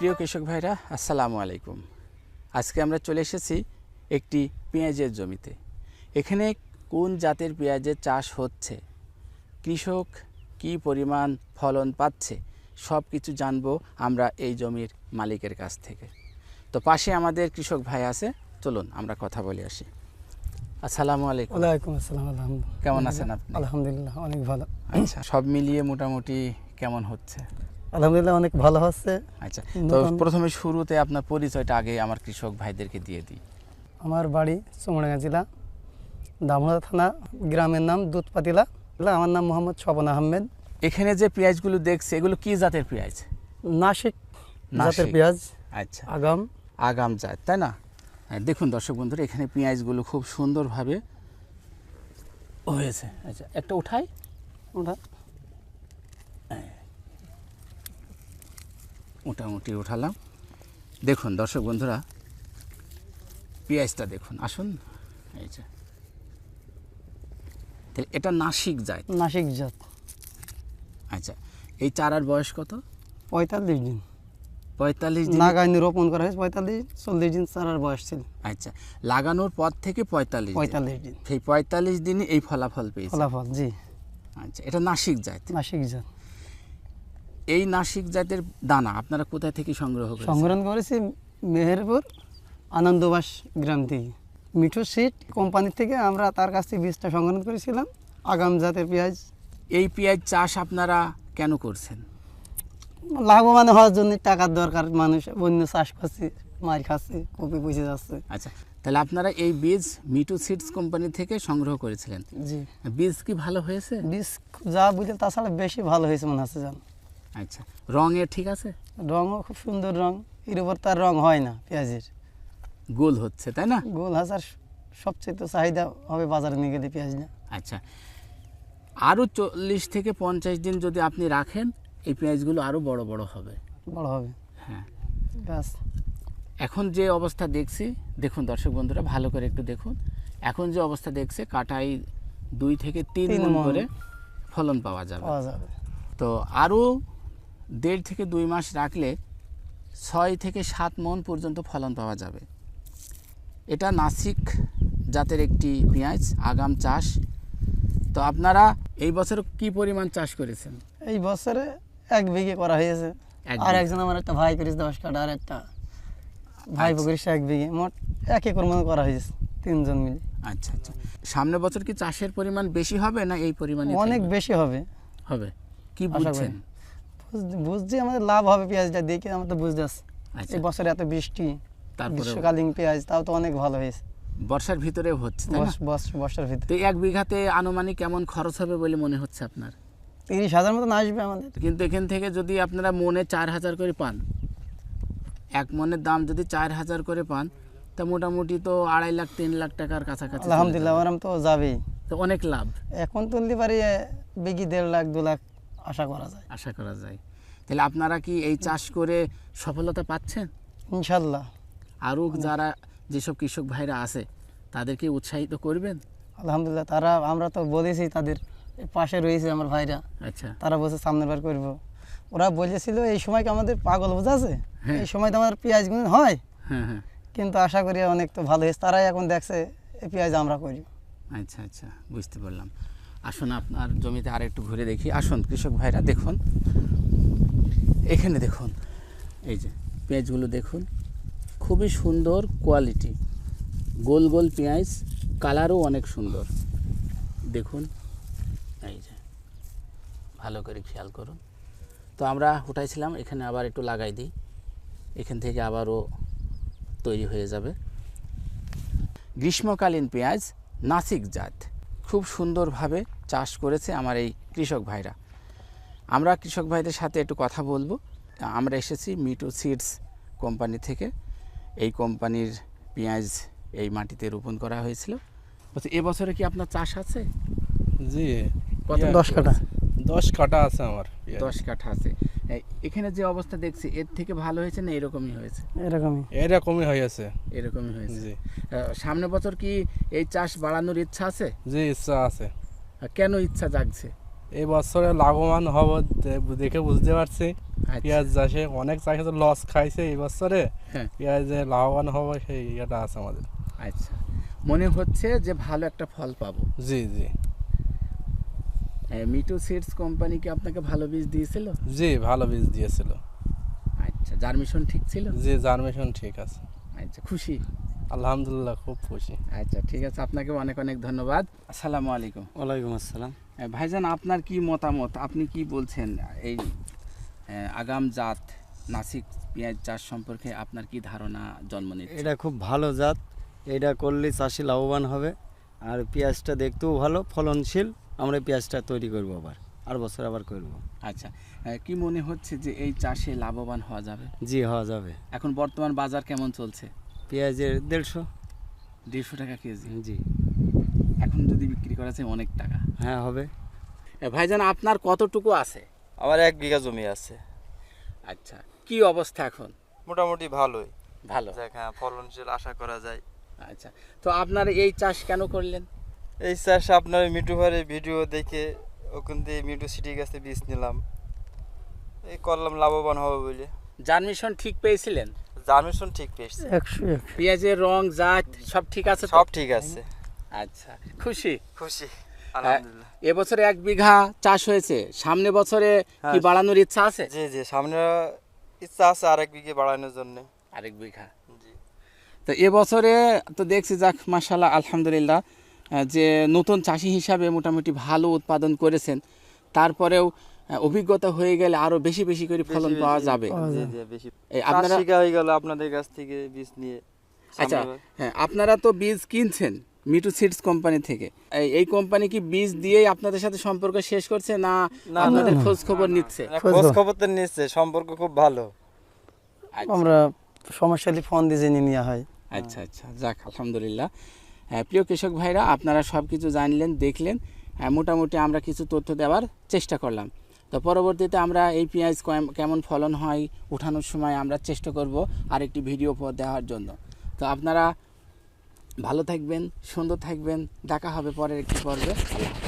প্রিয় কৃষক ভাইরা আসসালামু আলাইকুম। আজকে আমরা চলে এসেছি একটি পেঁয়াজের জমিতে। এখানে কোন জাতের পেঁয়াজের চাষ হচ্ছে? কৃষক কি পরিমাণ ফলন পাচ্ছে? সব কিছু জানব আমরা এই জমির মালিকের কাছ থেকে। তো পাশে আমাদের কৃষক ভাই আছে চলুন আমরা কথা বলে আসি। আসসালামু আলাইকুম। ওয়ালাইকুম আসসালাম আলহামদুলিল্লাহ। কেমন আছেন আপনি? আলহামদুলিল্লাহ অনেক ভালো। আচ্ছা সব মিলিয়ে মোটামুটি কেমন হচ্ছে? আলহামদুলিল্লাহ অনেক ভালো হচ্ছে আচ্ছা তো প্রথমে শুরুতে আপনার পরিচয়টা আগে আমার কৃষক ভাইদেরকে দিয়ে দিই। আমার বাড়ি চুমড়াঙ্গা জেলা দামোদা থানা গ্রামের নাম দুধপাতিলা। আমার নাম মোহাম্মদ স্বপন আহমেদ। এখানে যে পেঁয়াজগুলো দেখছে এগুলো কি জাতের পেঁয়াজ? নাসিক জাতের। পেঁয়াজ আচ্ছা। আগাম। আগাম জাত তাই না? হ্যাঁ, দেখুন দর্শক বন্ধুরা এখানে পেঁয়াজগুলো খুব সুন্দরভাবে হয়েছে। আচ্ছা একটা উঠাই। ওটা মোটামুটি উঠালাম। দেখুন দর্শক বন্ধুরা পেঁয়াজটা দেখুন আসুন এই যে। তাহলে এটা নাসিক জাত। নাসিক জাত। আচ্ছা এই চারার বয়স কত? পঁয়তাল্লিশ দিন। পঁয়তাল্লিশ দিন? নাগাইনি রোপণ করা হয়েছে পঁয়তাল্লিশ চল্লিশ দিন চারার বয়স ছিল। আচ্ছা লাগানোর পর থেকে পঁয়তাল্লিশ পঁয়তাল্লিশ দিন। সেই পঁয়তাল্লিশ দিনে এই ফলাফল পেয়েছে। ফলাফল জি। আচ্ছা এটা নাসিক জাত। নাসিক জাত। এই নাসিক জাতের দানা আপনারা কোথায় থেকে সংগ্রহ সংগ্রহ করেছি মেহেরপুর আনন্দবাস গ্রাম থেকে। মিঠু সিট কোম্পানি থেকে আমরা তার কাছ থেকে বীজটা সংগ্রহ করেছিলাম আগাম জাতের পেঁয়াজ। এই পেঁয়াজ চাষ আপনারা কেন করছেন? লাভবান হওয়ার জন্য টাকার দরকার মানুষ অন্য চাষ করছে মার খাচ্ছে কপি পচে যাচ্ছে। আচ্ছা তাহলে আপনারা এই বীজ মিটু সিডস কোম্পানি থেকে সংগ্রহ করেছিলেন। জি। বীজ কি ভালো হয়েছে? বীজ যা বুঝলেন তাছাড়া বেশি ভালো হয়েছে মনে হচ্ছে জান আচ্ছা রঙে ঠিক আছে? রঙও খুব সুন্দর রং এর উপর তার রং হয় না পেঁয়াজের। গোল হচ্ছে তাই না? গোল হাজার সবচেয়ে তো চাহিদা হবে বাজারে নিয়ে গেলে পেঁয়াজ না। আচ্ছা আরও চল্লিশ থেকে পঞ্চাশ দিন যদি আপনি রাখেন এই পেঁয়াজগুলো আরও বড় বড় হবে। বড় হবে। হ্যাঁ। গাছ এখন যে অবস্থা দেখছি দেখুন দর্শক বন্ধুরা ভালো করে একটু দেখুন। এখন যে অবস্থা দেখছে কাটাই দুই থেকে তিন মণ। করে ফলন পাওয়া যাবে। পাওয়া যাবে। তো আরও দেড় থেকে দুই মাস রাখলে ছয় থেকে সাত মন পর্যন্ত ফলন পাওয়া যাবে। এটা নাসিক জাতের একটি পেঁয়াজ আগাম চাষ। তো আপনারা এই বছর কি পরিমাণ চাষ করেছেন? এই বছরে এক বিঘে করা হয়েছে। আর একজন আমার একটা ভাই করেছে দশ কাটা আর একটা। ভাই আচ্ছা। করিস এক বিঘে মোট এক একর মতো করা হয়েছে তিনজন মিলে। আচ্ছা আচ্ছা। সামনে বছর কি চাষের পরিমাণ বেশি হবে না এই পরিমাণে অনেক বেশি হবে। হবে। কি। বুঝছেন? বুঝ- বুঝছি আমাদের লাভ হবে পেঁয়াজটা দেখে আমরা তো বুঝতে পারছি। আচ্ছা। এই বছরে এত বৃষ্টি গ্রীষ্মকালীন পেঁয়াজ তাও তো অনেক ভালো হয়েছে। বর্ষার ভিতরে হচ্ছে বর্ষার ভিতরে। এক বিঘাতে আনুমানিক কেমন খরচ হবে বলে মনে হচ্ছে আপনার? তিরিশ হাজার মতন আসবে আমাদের। কিন্তু এখান থেকে যদি আপনারা মনে চার হাজার করে পান এক মনের দাম যদি চার হাজার করে পান তা মোটামুটি তো আড়াই লাখ তিন লাখ টাকার কাছাকাছি আলহামদুলিল্লাহ। ওরম তো যাবেই। তো অনেক লাভ। এখন তুলতে পারি বিঘি দেড় লাখ দু লাখ। আশা করা যায়। আশা করা যায়। তাহলে আপনারা কি এই চাষ করে সফলতা পাচ্ছেন? ইনশাল্লাহ। আরও যারা যেসব কৃষক ভাইরা আছে তাদেরকে উৎসাহিত করবেন? আলহামদুলিল্লাহ তারা আমরা তো বলেছি তাদের পাশে রয়েছে আমার ভাইরা। আচ্ছা। তারা বলছে সামনের বার করব। ওরা বলেছিল এই সময় কি আমাদের পাগল বোঝা আছে? হ্যাঁ। এই সময় তো আমাদের পেঁয়াজ গুণ হয়। হ্যাঁ হ্যাঁ। কিন্তু আশা করি অনেক তো ভালো হয়েছে। তারাই এখন দেখছে এই পেঁয়াজ আমরা করি। আচ্ছা আচ্ছা বুঝতে পারলাম। আসুন আপনার জমিতে আর একটু ঘুরে দেখি। আসুন, কৃষক ভাইরা, দেখুন। এখানে দেখুন, এই যে পেঁয়াজগুলো দেখুন, খুবই সুন্দর কোয়ালিটি। গোল গোল পেঁয়াজ, কালারও অনেক সুন্দর। দেখুন, এই যে, ভালো করে খেয়াল করুন। তো আমরা উঠাইছিলাম, এখানে আবার একটু লাগাই দিই। এখান থেকে আবারও তৈরি হয়ে যাবে। গ্রীষ্মকালীন পেঁয়াজ, নাসিক জাত। খুব সুন্দরভাবে চাষ করেছে আমার এই কৃষক ভাইরা। আমরা কৃষক ভাইদের সাথে একটু কথা বলব। আমরা এসেছি মিটু সিডস কোম্পানি থেকে। এই কোম্পানির পেঁয়াজ এই মাটিতে রোপণ করা হয়েছিল। বলছি এবছরে কি আপনার চাষ আছে? জি কত দশ কাঠা? দশ কাটা আছে আমার দশ কাঠা আছে। এখানে যে অবস্থা দেখছি এর থেকে ভালো হয়েছে না এরকমই হয়েছে? এরকমই। এরকমই হয়েছে। এরকমই হয়েছে। জি। সামনে বছর কি এই চাষ বাড়ানোর ইচ্ছা আছে? জি ইচ্ছা আছে। কেন ইচ্ছা জাগছে? এই বছরে লাভবান হব দেখে বুঝতে পারছি। আচ্ছা। পেঁয়াজ চাষে অনেক চাষে তো লস খাইছে এই বছরে হ্যাঁ। পেঁয়াজে লাভবান হবে সেই ইয়েটা আছে আমাদের। আচ্ছা। মনে হচ্ছে যে ভালো একটা ফল পাবো। জি জি। মিটু সিডস কোম্পানি কি আপনাকে ভালো বীজ দিয়েছিল? জি ভালো বীজ দিয়েছিল। আচ্ছা জার্মিশন ঠিক ছিল? জি জার্মিশন ঠিক আছে। আচ্ছা খুশি? আলহামদুলিল্লাহ খুব খুশি। আচ্ছা ঠিক আছে আপনাকে অনেক অনেক ধন্যবাদ। আসসালামু আলাইকুম। ওয়ালাইকুম আসসালাম। ভাইজান আপনার কি মতামত? আপনি কি বলছেন? এই আগাম জাত নাসিক পেঁয়াজ চাষ সম্পর্কে আপনার কি ধারণা জন্ম নিচ্ছে? এটা খুব ভালো জাত। এটা করলে চাষি লাভবান হবে। আর পেঁয়াজটা দেখতেও ভালো ফলনশীল। আমরা পেঁয়াজটা তৈরি করব আবার। আর বছর আবার করব। আচ্ছা কি মনে হচ্ছে যে এই চাষে লাভবান হওয়া যাবে? জি হওয়া যাবে। এখন বর্তমান বাজার কেমন চলছে? পেঁয়াজের দেড়শো। দেড়শো টাকা কেজি? জি। এখন যদি বিক্রি করা যায় অনেক টাকা। হ্যাঁ হবে। ভাইজান আপনার কতটুকু আছে? আমার এক বিঘা জমি আছে। আচ্ছা কি অবস্থা এখন? মোটামুটি ভালোই। ভালো। হ্যাঁ ফলনশীল আশা করা যায়। আচ্ছা তো আপনার এই চাষ কেন করলেন? এই চাষ আপনার মিটু ভাইয়ের ভিডিও দেখে ওখান থেকে মিটু সিটি গাছে বীজ নিলাম। এই করলাম লাভবান হবে বলে। জার্মিশন ঠিক পেয়েছিলেন? জার্মেশন ঠিক পেয়েছে একশো এক। পেঁয়াজের রং জাত সব ঠিক আছে সব ঠিক আছে। আচ্ছা খুশি? খুশি এবছরে এক বিঘা চাষ হয়েছে। সামনে বছরে কি হ্যাঁ। বাড়ানোর ইচ্ছা আছে? জি জি সামনে ইচ্ছা আছে আরেক বিঘে বাড়ানোর জন্য। আরেক বিঘা। জি। তো এবছরে তো দেখছি যাক মাসাল্লাহ আলহামদুলিল্লাহ যে নতুন চাষি হিসাবে মোটামুটি ভালো উৎপাদন করেছেন। তারপরেও অভিজ্ঞতা হয়ে গেলে আরও বেশি বেশি করে ফলন পাওয়া যাবে। জি জি বেশি এই আপনারা হয়ে গেল আপনাদের কাছ থেকে বীজ নিয়ে। আচ্ছা হ্যাঁ আপনারা তো বীজ কিনছেন মিটু সিডস কোম্পানি থেকে। এই- এই কোম্পানি কি বীজ দিয়েই আপনাদের সাথে সম্পর্ক শেষ করছে না আপনাদের খোঁজ খবর নিচ্ছে? খোঁজ খবর তো নিচ্ছে সম্পর্ক খুব ভালো। আচ্ছা। আমরা সমস্যা হলে ফোন দিয়ে জেনে নেওয়া হয়। আচ্ছা আচ্ছা যাক আলহামদুলিল্লাহ। হ্যাঁ, প্রিয় কৃষক ভাইরা আপনারা সব কিছু জানলেন দেখলেন হ্যাঁ, মোটামুটি আমরা কিছু তথ্য দেওয়ার চেষ্টা করলাম। তো পরবর্তীতে আমরা এই পেঁয়াজ কেম- কেমন ফলন হয় উঠানোর সময় আমরা চেষ্টা করব আরেকটি ভিডিও দেওয়ার জন্য। তো আপনারা ভালো থাকবেন, সুন্দর থাকবেন। দেখা হবে পরের একটি পর্বে। আল্লাহ।